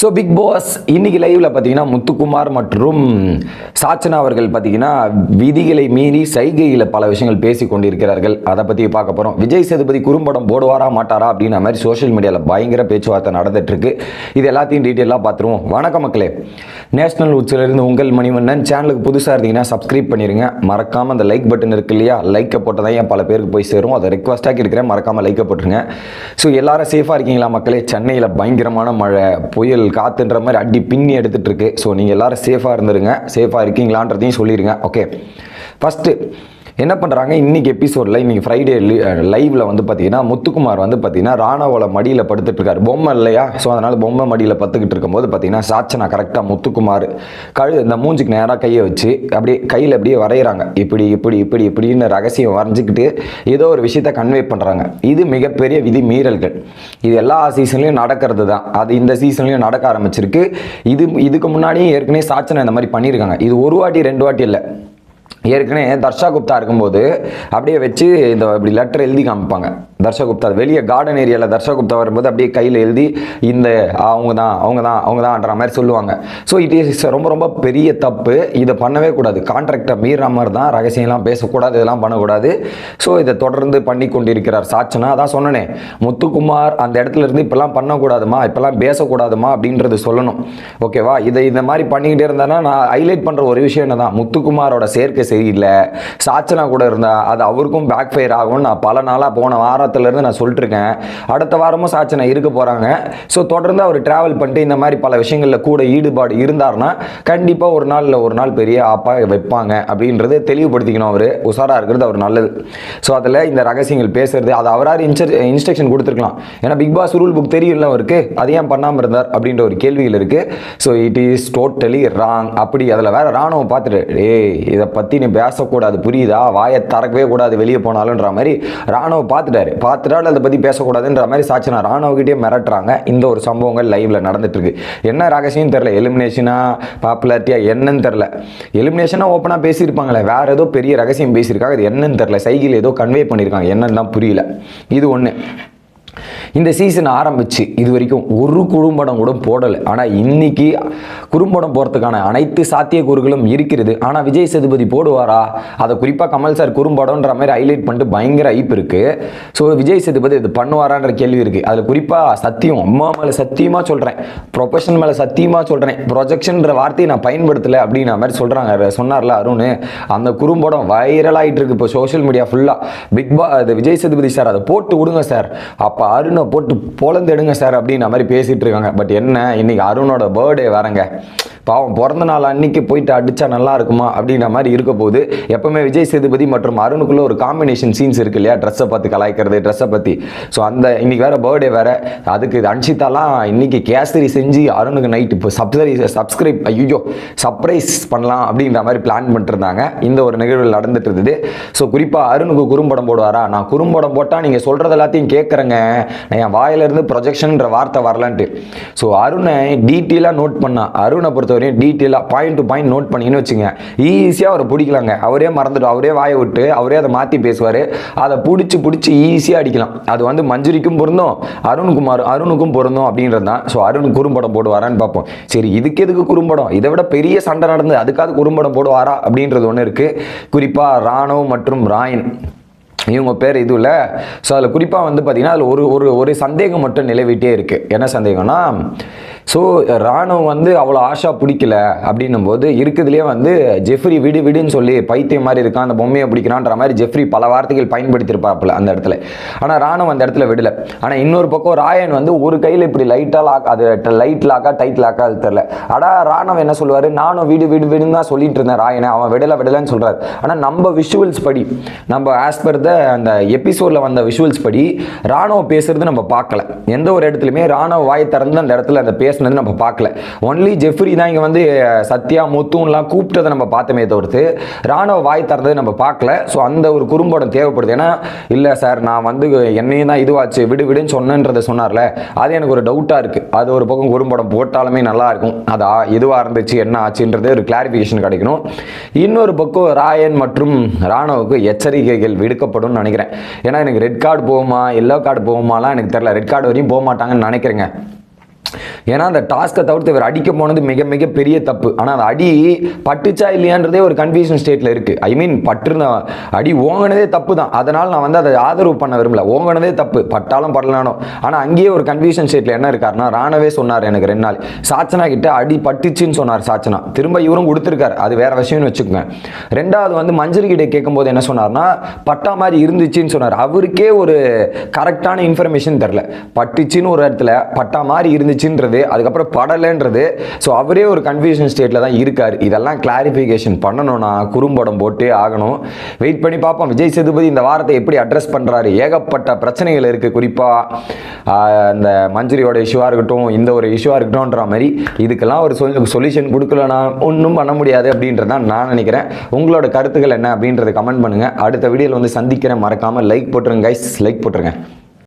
So big pass இன்னைக்கு லைவ்ல பார்த்தீங்கன்னா முத்துக்குமார் மற்றும் சாச்சனா அவர்கள் பார்த்தீங்கன்னா விதிகளை மீறி சைகையில் பல விஷயங்கள் பேசி கொண்டிருக்கிறார்கள். அதை பற்றி பார்க்க போகிறோம் விஜய் சேதுபதி குறும்படம் போடுவாரா மாட்டாரா அப்படின்ற மாதிரி சோஷியல் மீடியாவில் பயங்கர பேச்சுவார்த்தை நடந்துட்டு இருக்கு இது எல்லாத்தையும் டீட்டெயிலாக பார்த்துருவோம். வணக்கம் மக்களே. நேஷனல் உச்சிலிருந்து உங்கள் மணிவண்ணன். சேனலுக்கு புதுசாக இருந்தீங்கன்னா சப்ஸ்கிரைப் பண்ணிடுங்க மறக்காமல் அந்த லைக் பட்டன் இருக்கு இல்லையா? லைக்கை போட்டதான் ஏன் பல பேருக்கு போய் சேரும். அதை ரெக்வஸ்ட்டாக இருக்கிறேன். மறக்காமல் லைக்கை போட்டுருங்க. ஸோ எல்லாரும் சேஃபாக இருக்கீங்களா மக்களே? சென்னையில் பயங்கரமான மழை புயல் காத்துன்ற மாதிரி அடி பின்னி எடுத்துட்டு இருக்கு. ஸோ நீங்கள் எல்லாரும் சேஃபாக இருந்துருங்க. சேஃபாக இருக்கீங்களான்றதையும் சொல்லிடுங்க ஓகே ஃபஸ்ட்டு என்ன பண்ணுறாங்க இன்னைக்கு எபிசோடில் இன்றைக்கி ஃப்ரைடே லைவில் வந்து பார்த்தீங்கன்னா முத்துக்குமார் வந்து பார்த்தீங்கன்னா ராணாவோட மடியில் படுத்துட்ருக்காரு பொம்மை இல்லையா? ஸோ அதனால் பொம்மை மடியில் பத்துக்கிட்டு இருக்கும்போது பார்த்தீங்கன்னா சாச்சனா கரெக்டாக முத்துக்குமார் கழு இந்த மூஞ்சிக்கு நேராக கையை வச்சு அப்படியே கையில் அப்படியே வரைகிறாங்க இப்படி இப்படி இப்படி இப்படின்னு ரகசியம் வரைஞ்சிக்கிட்டு ஏதோ ஒரு விஷயத்த கன்வே பண்ணுறாங்க இது மிகப்பெரிய விதி மீறல்கள். இது எல்லா சீசன்லையும் நடக்கிறது தான். அது இந்த சீசன்லையும் நடக்க ஆரம்பிச்சிருக்கு. இது இதுக்கு முன்னாடியும் ஏற்கனவே சாச்சனை இந்த மாதிரி பண்ணியிருக்காங்க. இது ஒரு வாட்டி ரெண்டு வாட்டி இல்லை. ஏற்கனவே தர்ஷா குப்தா இருக்கும்போது அப்படியே வச்சு இந்த இப்படி லெட்டர் எழுதி காமிப்பாங்க. தர்ஷகுப்தா வெளியே கார்டன் ஏரியாவில் தர்ஷகுப்தா வரும்போது அப்படியே கையில் எழுதி இந்த அவங்க தான் அவங்க தான் அவங்க தான்ன்ற மாதிரி சொல்லுவாங்க. ஸோ இட் இஸ் ரொம்ப ரொம்ப பெரிய தப்பு. இதை பண்ணவே கூடாது. கான்ட்ராக்டை மீற மாதிரி தான் ரகசியம்லாம் பேசக்கூடாது இதெல்லாம் பண்ணக்கூடாது. ஸோ இதை தொடர்ந்து பண்ணி கொண்டிருக்கிறார் சாட்சனா. அதான் சொன்னனே முத்துக்குமார் அந்த இடத்துல இருந்து இப்பெல்லாம் பண்ணக்கூடாதுமா? இப்பெல்லாம் பேசக்கூடாதுமா? அப்படின்றது சொல்லணும். ஓகேவா இதை இந்த மாதிரி பண்ணிக்கிட்டே இருந்தேன்னா நான் ஹைலைட் பண்ணுற ஒரு விஷயம் என்ன தான் முத்துக்குமாரோட சேர்க்கை சரியில்லை. சாச்சனா கூட இருந்தால் அது அவருக்கும் பேக் ஃபயர் ஆகும்னு நான் பல நாளாக போன வாரம் வாரத்துலேருந்து நான் சொல்லிட்டுருக்கேன். அடுத்த வாரமும் சாச்சனை இருக்க போகிறாங்க ஸோ தொடர்ந்து அவர் ட்ராவல் பண்ணிட்டு இந்த மாதிரி பல விஷயங்களில் கூட ஈடுபாடு இருந்தார்னா கண்டிப்பாக ஒரு நாள் இல்லை ஒரு நாள் பெரிய ஆப்பா வைப்பாங்க அப்படின்றது தெளிவுபடுத்திக்கணும் அவர். உஷாராக இருக்கிறது அவர் நல்லது. ஸோ அதில் இந்த ரகசியங்கள் பேசுறது அது அவரார் இன்ஸ்ட இன்ஸ்ட்ரக்ஷன் கொடுத்துருக்கலாம். ஏன்னா பிக் பாஸ் ரூல் புக் தெரியும்ல அவருக்கு? அது ஏன் பண்ணாமல் இருந்தார் அப்படின்ற ஒரு கேள்விகள் இருக்குது so it is totally wrong அப்படி அதில் வேற ராணுவம் பார்த்துட்டு ஏய் இதை பற்றி நீ பேசக்கூடாது புரியுதா? வாயை திறக்கவே கூடாது வெளியே போனாலுன்ற மாதிரி ராணுவம் பார்த்துட்டாரு. பார்த்துட்டாலும் அதை பற்றி பேசக்கூடாதுன்ற மாதிரி சாட்சினா ராணுவகிட்டே மிரட்டுறாங்க. இந்த ஒரு சம்பவங்கள் லைவில் நடந்துட்டுருக்கு. என்ன ரகசியம் தெரில எலிமினேஷனாக பாப்புலாரிட்டியாக என்னன்னு தெரில எலிமினேஷனாக ஓப்பனாக பேசியிருப்பாங்களே. வேறு ஏதோ பெரிய ரகசியம் பேசியிருக்காங்க. அது என்னன்னு தெரில சைக்கிள் ஏதோ கன்வே பண்ணியிருக்காங்க. என்னன்னு தான் புரியல. இது ஒன்று இந்த சீசன் ஆரம்பிச்சு இது வரைக்கும் ஒரு குறும்படம் கூட போடலை. ஆனால் இன்னைக்கு குறும்படம் போகிறதுக்கான அனைத்து சாத்தியக்கூறுகளும் இருக்கிறது. ஆனால் விஜய் சேதுபதி போடுவாரா? அதை குறிப்பாக கமல் சார் குறும்படம்ன்ற மாதிரி ஹைலைட் பண்ணிட்டு பயங்கர ஐப் இருக்குது ஸோ விஜய் சேதுபதி இது பண்ணுவாரான்ற கேள்வி இருக்குது அதில் குறிப்பாக சத்தியம் அம்மா மேலே சத்தியமாக சொல்கிறேன் ப்ரொஃபஷன் மேலே சத்தியமாக சொல்கிறேன் ப்ரொஜெக்ஷன்ற வார்த்தையை நான் பயன்படுத்தலை அப்படின்ற மாதிரி சொல்கிறாங்க சொன்னார்ல அருண். அந்த குறும்படம் வைரலாகிட்டு இருக்கு இப்போ சோஷியல் மீடியா ஃபுல்லாக பிக் பா விஜய் சேதுபதி சார் அதை போட்டு விடுங்க சார். அப்போ அருணை போட்டு பொழந்து எடுங்க சார் அப்படின்ற மாதிரி பேசிகிட்டு இருக்காங்க. பட் என்ன இன்னைக்கு அருணோட பர்த்டே வரங்க பாவம் பிறந்த நாள் அன்னைக்கு போயிட்டு அடிச்சா நல்லா இருக்குமா அப்படின்ற மாதிரி இருக்க போது எப்பவுமே விஜய் சேதுபதி மற்றும் அருணுக்குள்ள ஒரு காம்பினேஷன் சீன்ஸ் இருக்கு இல்லையா? ட்ரெஸ்ஸை பார்த்து கலாய்க்கிறது ட்ரெஸ்ஸை பற்றி ஸோ அந்த இன்னைக்கு வேற பர்த்டே வேற. அதுக்கு இது அன்ஷிதாலாம் இன்னைக்கு கேசரி செஞ்சு அருணுக்கு நைட்டு இப்போ சப்சரி சப்ஸ்கிரைப் ஐயோ சர்ப்ரைஸ் பண்ணலாம் அப்படின்ற மாதிரி பிளான் பண்ணிட்டு இந்த ஒரு நிகழ்வு நடந்துட்டு இருந்தது. ஸோ குறிப்பாக அருணுக்கு குறும்படம் போடுவாரா? நான் குறும்படம் போட்டால் நீங்கள் சொல்கிறது எல்லாத்தையும் கேட்குறேங்க நான் என் வாயிலிருந்து ப்ரொஜெக்ஷன்ன்ற வார்த்தை வரலான்ட்டு. ஸோ அருணை டீட்டெயிலாக நோட் பண்ணா. அருணை பொறுத்த பொறுத்தவரையும் டீட்டெயிலாக பாயிண்ட் டு பாயிண்ட் நோட் பண்ணிங்கன்னு வச்சுங்க. ஈஸியாக அவரை பிடிக்கலாங்க. அவரே மறந்துடும் அவரே வாயை விட்டு அவரே அதை மாற்றி பேசுவார். அதை பிடிச்சி பிடிச்சி ஈஸியாக அடிக்கலாம். அது வந்து மஞ்சுரிக்கும் பொருந்தும் அருண்குமார் அருணுக்கும் பொருந்தும் அப்படின்றது தான். ஸோ அருண் குறும்படம் போடுவாரான்னு பார்ப்போம். சரி இதுக்கு எதுக்கு குறும்படம்? இதை விட பெரிய சண்டை நடந்து அதுக்காவது குறும்படம் போடுவாரா அப்படின்றது ஒன்று இருக்குது குறிப்பாக ராணுவ மற்றும் ராயன். இவங்க பேர் இது இல்லை. ஸோ அதில் குறிப்பாக வந்து பார்த்தீங்கன்னா அதில் ஒரு ஒரு ஒரு சந்தேகம் மட்டும் நிலவிட்டே இருக்குது என்ன சந்தேகம்னா ஸோ ராணுவம் வந்து அவ்வளோ ஆஷா பிடிக்கல அப்படின்னும் போது இருக்குதுலேயே வந்து ஜெஃப்ரி விடு விடுன்னு சொல்லி பைத்தியம் மாதிரி இருக்கான் அந்த பொம்மையை பிடிக்கிறான்ற மாதிரி ஜெஃப்ரி பல வார்த்தைகள் பயன்படுத்தியிருப்பாப்புல அந்த இடத்துல. ஆனால் ராணுவம் அந்த இடத்துல விடல. ஆனால் இன்னொரு பக்கம் ராயன் வந்து ஒரு கையில் இப்படி லைட்டாக லாக் அது லைட் லாக்கா டைட் லாக்கா அது தெரில அடா ராணுவம் என்ன சொல்லுவார்? நானும் வீடு வீடு வீடுன்னு தான் சொல்லிட்டு இருந்தேன் ராயனை. அவன் விடலை விடலைன்னு சொல்கிறார் ஆனால் நம்ம விஷுவல்ஸ் படி நம்ம ஆஸ் பர் த அந்த எபிசோடில் வந்த விஷுவல்ஸ் படி ராணுவம் பேசுறது நம்ம பார்க்கல. எந்த ஒரு இடத்துலையுமே ராணுவ வாய் திறந்து அந்த இடத்துல அந்த பேசினது நம்ம பார்க்கல. ஒன்லி ஜெஃப்ரி தான் இங்கே வந்து சத்யா முத்துன்லாம் கூப்பிட்டதை நம்ம பார்த்தோமே தவிர்த்து ராணுவ வாய் தரதை நம்ம பார்க்கல. ஸோ அந்த ஒரு குறும்படம் தேவைப்படுது. ஏன்னா இல்லை சார் நான் வந்து என்னையும் தான் இதுவாச்சு விடு விடுன்னு சொன்னேன்றதை சொன்னார்ல. அது எனக்கு ஒரு டவுட்டாக இருக்குது அது ஒரு பக்கம் குறும்படம் போட்டாலுமே நல்லா இருக்கும். அது இதுவாக இருந்துச்சு என்ன ஆச்சுன்றது ஒரு கிளாரிஃபிகேஷன் கிடைக்கணும். இன்னொரு பக்கம் ராயன் மற்றும் ராணுவுக்கு எச்சரிக்கைகள் விடுக்கப்படும் நினைக்கிறேன். ஏன்னா எனக்கு ரெட் கார்டு போகுமா எல்லோ கார்டு போகுமாலாம் எனக்கு தெரில ரெட் கார்டு வரையும் போக மாட்டாங்கன்னு நினைக்கிறேங்க. ஏன்னா அந்த டாஸ்க்கை தவிர்த்து இவர் அடிக்க போனது மிக மிக பெரிய தப்பு. ஆனால் அந்த அடி பட்டுச்சா இல்லையான்றதே ஒரு கன்ஃபியூஷன் ஸ்டேட்டில் இருக்குது ஐ மீன் பட்டுருந்த அடி ஓங்கினதே தப்பு தான் அதனால் நான் வந்து அதை ஆதரவு பண்ண விரும்பல. ஓங்கினதே தப்பு. பட்டாலும் படலானோ ஆனால் அங்கேயே ஒரு கன்ஃபியூஷன் ஸ்டேட்டில் என்ன இருக்காருன்னா ராணவே சொன்னார் எனக்கு ரெண்டு நாள். சாச்சனா கிட்ட அடி பட்டுச்சுன்னு சொன்னார் சாச்சனா. திரும்ப இவரும் கொடுத்துருக்காரு. அது வேற விஷயம்னு வச்சுக்கோங்க. ரெண்டாவது வந்து மஞ்சள் கிட்ட கேட்கும்போது என்ன சொன்னார்னா பட்டா மாதிரி இருந்துச்சுன்னு சொன்னார். அவருக்கே ஒரு கரெக்டான இன்ஃபர்மேஷன் தெரில. பட்டுச்சுன்னு ஒரு இடத்துல பட்டா மாதிரி இருந்துச்சு இருந்துச்சுன்றது அதுக்கப்புறம் படலைன்றது. ஸோ அவரே ஒரு கன்ஃபியூஷன் ஸ்டேட்டில் தான் இருக்கார். இதெல்லாம் கிளாரிஃபிகேஷன் பண்ணணும்னா குறும்படம் போட்டே ஆகணும். வெயிட் பண்ணி பார்ப்போம். விஜய் சேதுபதி இந்த வாரத்தை எப்படி அட்ரஸ் பண்ணுறாரு ஏகப்பட்ட பிரச்சனைகள் இருக்குது குறிப்பாக இந்த மஞ்சுரியோட இஷ்யூவாக இருக்கட்டும் இந்த ஒரு இஷ்யூவாக இருக்கட்டும்ன்ற மாதிரி. இதுக்கெல்லாம் ஒரு சொல் சொல்யூஷன் கொடுக்கலனா ஒன்றும் பண்ண முடியாது அப்படின்றதான் நான் நினைக்கிறேன். உங்களோட கருத்துக்கள் என்ன அப்படின்றத கமெண்ட் பண்ணுங்கள் அடுத்த வீடியோவில் வந்து சந்திக்கிறேன். மறக்காமல் லைக் போட்டுருங்க கைஸ் லைக் போட்டுருங்க.